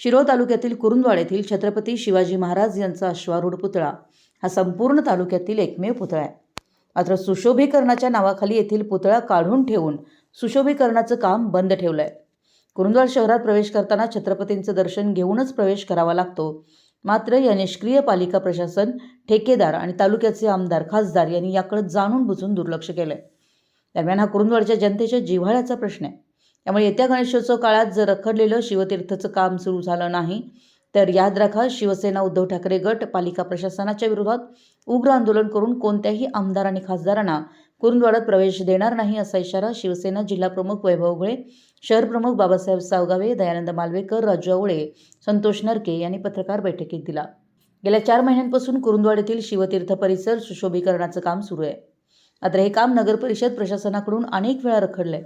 शिरोळ तालुक्यातील कुरुंदवाड येथील छत्रपती शिवाजी महाराज यांचा अश्वारूढ पुतळा हा संपूर्ण तालुक्यातील एकमेव पुतळा आहे. मात्र सुशोभीकरणाच्या नावाखाली येथील पुतळा काढून ठेवून सुशोभीकरणाचं काम बंद ठेवलं आहे कुरुंदवाड शहरात प्रवेश करताना छत्रपतींचं दर्शन घेऊनच प्रवेश करावा लागतो. मात्र या निष्क्रिय पालिका प्रशासन ठेकेदार आणि तालुक्याचे आमदार खासदार यांनी याकडे जाणून बुजून दुर्लक्ष केलं आहे दरम्यान हा कुरुंदवाडच्या जनतेच्या जिव्हाळ्याचा प्रश्न आहे. त्यामुळे येत्या गणेशोत्सव काळात जर रखडलेलं शिवतीर्थचं काम सुरू झालं नाही तर याद राखा शिवसेना उद्धव ठाकरे गट पालिका प्रशासनाच्या विरोधात उग्र आंदोलन करून कोणत्याही आमदार आणि खासदारांना कुरुंदवाडात प्रवेश देणार नाही असा इशारा शिवसेना जिल्हाप्रमुख वैभव घुळे शहरप्रमुख बाबासाहेब सावगावे दयानंद मालवेकर राजू आवळे संतोष नरके यांनी पत्रकार बैठकीत दिला. गेल्या चार महिन्यांपासून कुरुंदवाड येथील शिवतीर्थ परिसर सुशोभीकरणाचं काम सुरू आहे. मात्र हे काम नगर परिषद प्रशासनाकडून अनेक वेळा रखडलं आहे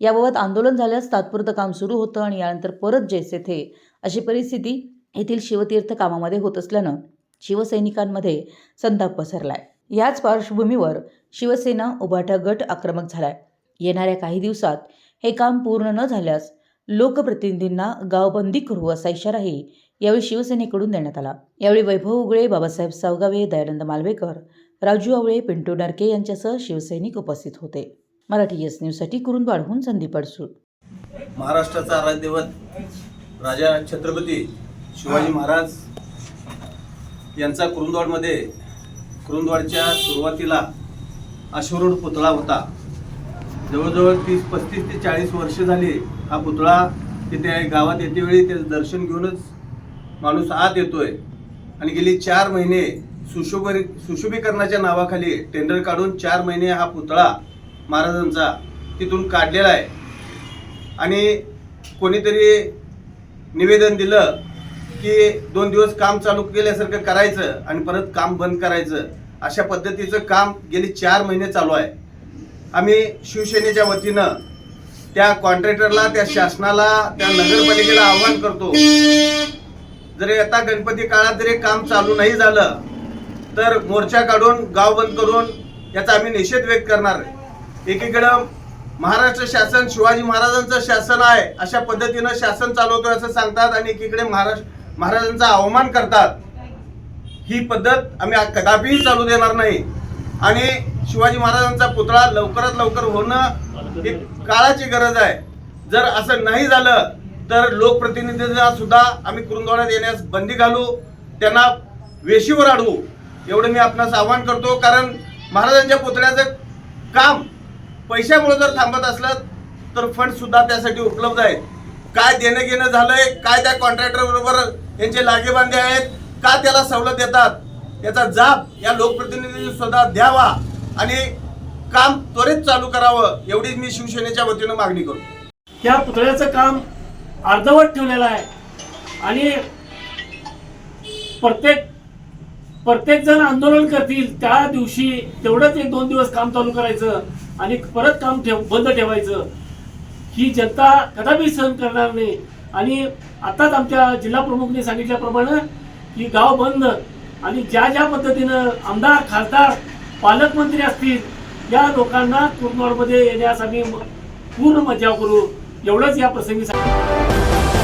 याबाबत आंदोलन झाल्यास तात्पुरतं काम सुरू होतं आणि यानंतर परत जैसे थे अशी परिस्थिती येथील शिवतीर्थ कामामध्ये होत असल्यानं शिवसैनिकांमध्ये संताप पसरलाय. याच पार्श्वभूमीवर शिवसेना उभाटा गट आक्रमक झालाय. येणाऱ्या काही दिवसात हे काम पूर्ण न झाल्यास लोकप्रतिनिधींना गावबंदी करू असा इशाराही यावेळी शिवसेनेकडून देण्यात आला. यावेळी वैभव उगळे बाबासाहेब सावगावे दयानंद मालवेकर राजू आवळे पिंटू नरके यांच्यासह शिवसैनिक उपस्थित होते. मराठी एस न्यूजसाठी कुरुंदवाडहून संदीप अडसूळ. महाराष्ट्राचा आराध्यवत राजा छत्रपती शिवाजी महाराज यांचा कुरुंदवाडमध्ये कुरुंदवाडच्या सुरुवातीला अश्वरूढ पुतळा होता. जवळजवळ तीस पस्तीस ते चाळीस वर्ष झाली हा पुतळा तिथे गावात येतेवेळी त्याचं दर्शन घेऊनच माणूस आत येतोय. आणि गेली चार महिने सुशोभरी सुशोभीकरणाच्या नावाखाली टेंडर काढून चार महिने हा पुतळा महाराजांचा तिथून काढलेला आहे. आणि कोणीतरी निवेदन दिलं की दोन दिवस काम चालू केल्यासारखं करायचं आणि परत काम बंद करायचं अशा पद्धतीचं काम गेली चार महिने चालू आहे. आम्ही शिवसेनेच्या वतीनं त्या कॉन्ट्रॅक्टरला त्या शासनाला त्या नगरपालिकेला आव्हान करतो जरी आता गणपती काळात जरी काम चालू नाही झालं तर मोर्चा काढून गाव बंद करून याचा आम्ही निषेध व्यक्त करणार आहे. एकीकडं महाराष्ट्र शासन शिवाजी महाराजांचं शासन आहे अशा पद्धतीनं शासन चालवतोय असं सांगतात आणि एकीकडे महाराष्ट्र महाराजांचा अवमान करतात. ही पद्धत आम्ही कदापिही चालू देणार नाही. आणि शिवाजी महाराजांचा पुतळा लवकरात लवकर होणं ही काळाची गरज आहे. जर असं नाही झालं तर लोकप्रतिनिधींना सुद्धा आम्ही कुरुंदवाड्यात येण्यास बंदी घालू त्यांना वेशीवर अडवू एवढं मी आपणास आवाहन करतो कारण महाराजांच्या पुतळ्याचं काम पैशामुळे जर थांबत असलं तर फंड सुद्धा त्यासाठी उपलब्ध आहेत. काय देणं घेणं झालंय काय त्या कॉन्ट्रॅक्टर बरोबर यांचे लागेबांधे आहेत का त्याला सवलत देतात याचा जाब या लोकप्रतिनिधींनी सुद्धा द्यावा आणि काम त्वरित चालू करावं एवढीच मी शिवसेनेच्या वतीनं मागणी करतो. या पुतळ्याचं काम अर्धवट ठेवलेलं आहे. आणि प्रत्येक प्रत्येक जण आंदोलन करतील त्या दिवशी तेवढंच एक दोन दिवस काम चालू करायचं आणि परत काम ठेव बंद ठेवायचं. ही जनता कदापि सहन करणार नाही. आणि आताच आमच्या जिल्हा प्रमुखने सांगितल्याप्रमाणे की गाव बंद आणि ज्या ज्या पद्धतीनं आमदार खासदार पालकमंत्री असतील या लोकांना कुरुंदवाडमध्ये येण्यास आम्ही पूर्ण मज्जा करू. एवढंच या प्रसंगी सांग